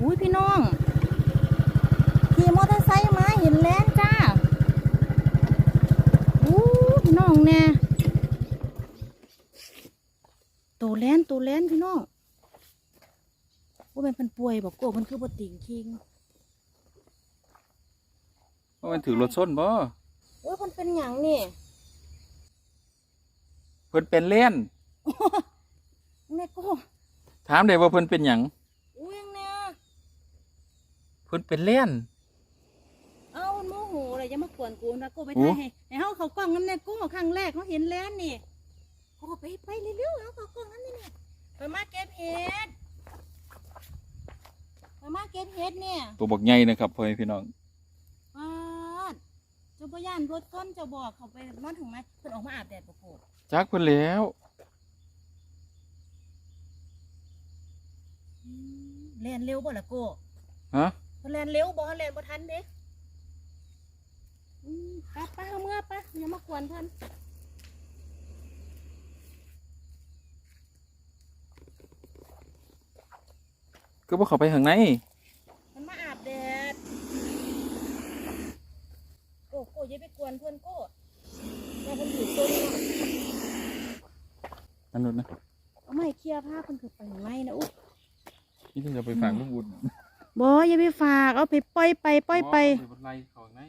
อุ้ยพี่น้องขี่มอเตอร์ไซค์มาเห็นแล้วจ้าอู้พี่น้องเนี่ยตัวแลนตัวแลนพี่น้องว่าเป็นคนป่วยบอกโก้มันคือบดติ่งคิงว่ามันถือรถส้นบ่เอ้ยมันเป็นหยังนี่ เพิ่นเป็นเล่น แม่โก้ถามได้ว่าเพิ่นเป็นหยังอู้ยังเนี่ยเพิ่นเป็นเล่น เอ้ามันโมโหเลยอย่ามากวนกูนะโก้ไปโอ้ ถ่ายให้ให้เฮาเขากล้องน้ำแน่โก้ครั้งแรกเขาเห็นแลนนี่โก้ไปไปเร็วๆเอาเขากล้องน้ำนี่นี่ไปมาเก็บเห็ดไปมาเก็บเห็ดเนี่ยตัวบักใหญ่นะครับพ่อแม่พี่น้องปาด เจ้าบ่ย่านรถก้นเจ้าบอกเขาไปนอนถึงไหมเพิ่นออกมาอาบแดดบ่โกจักเพิ่นแล้วอืมแล่นเร็วบ่ล่ะโกฮะเพิ่นแล่นเร็วบ่แล่นบ่ทันเด้อืมไปไปเอาเมื่อไปอย่ามากวนเพิ่นก็บ่เข้าไปข้างในมันมาอาบแดดโก้โก้ อย่าไปกวนเพิ่นโก้อย่าเพิ่นอยู่ตัวนี้อันนู้นนะเอาไม้เคลียร์ผ้าเพิ่นคือไปไหมนะอุ๊ยนี่ถึงจะไปฝากลุงบุญบ่อย่าไปฝากเอาไปปล่อยไปปล่อยไปเดี๋ยวมันไล่เข้าข้างใน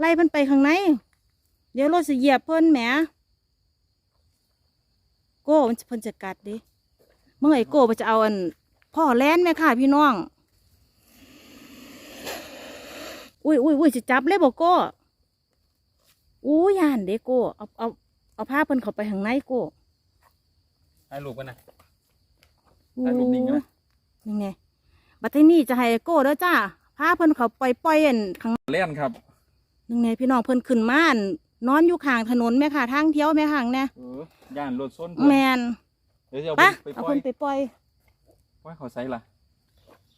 ไล่เพิ่นไปข้างใน เดี๋ยวรถสิเหยียบเพิ่นแหมโก้มันจะเพิ่นจะกัดเดิเมื่อไอ้โก้มันจะเอาอัน พ่อแล่นแม่ค่ะพี่น้อง อุ้ยอุ้ยอุ้ยจะจับเลยบอกโก้ อู้ยานเด้โก้เอาเอาเอาผ้าเพิ่นเข้าไปข้างในโก้ให้ลูกกันนะอู้ถ่ายรูปนิ่งนะ นี่ไงบัดทีนี้จะให้โก้เด้อจ้าผ้าเพิ่นเขาปล่อยปล่อยอันข้างเล่นครับนึงไงพี่น้องเพิ่นขึ้นมาอั่นนอนอยู่ข้างถนนแม่ค่ะทางเที่ยวแม่ข้างเนี่ยเออย่านรถส้นแมนเดี๋ยวจะเอาไปไปเอาปล่อยเพิ่นไปปล่อย ปล่อยเขาใส่ล่ะ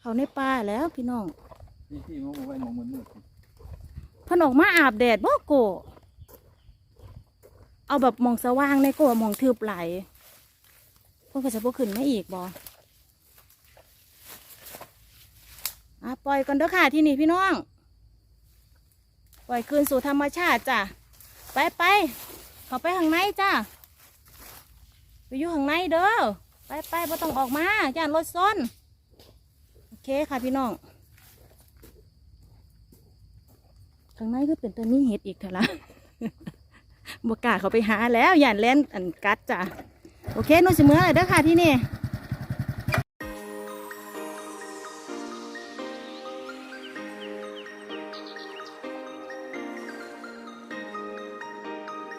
เขาในป่าแล้วพี่น้องนี่ที่มันไว้มองมันมืดเพิ่นออกมาอาบแดดบ่โก เอาแบบมองสว่างในโกมองทึบไหลายเพิ่นก็จะบ่ขึ้นไมาอีกบอะปล่อยก่อนเด้อค่ะที่นี่พี่น้อง ปล่อยคืนสู่ธรรมชาติจ้ะ ไปไปเขาไปข้างในจ้ะ ไปอยู่ข้างในเด้อ ไปไปบ่ต้องออกมาย่ารถซ้น โอเคค่ะพี่น้อง ข้างในก็เป็นตัวนี้เห็ดอีกเถอะละ บกกาเขาไปหาแล้วย่านแลนอันกัดจ้ะโอเคนู่นเมื่อเลยเด้อค่ะที่นี่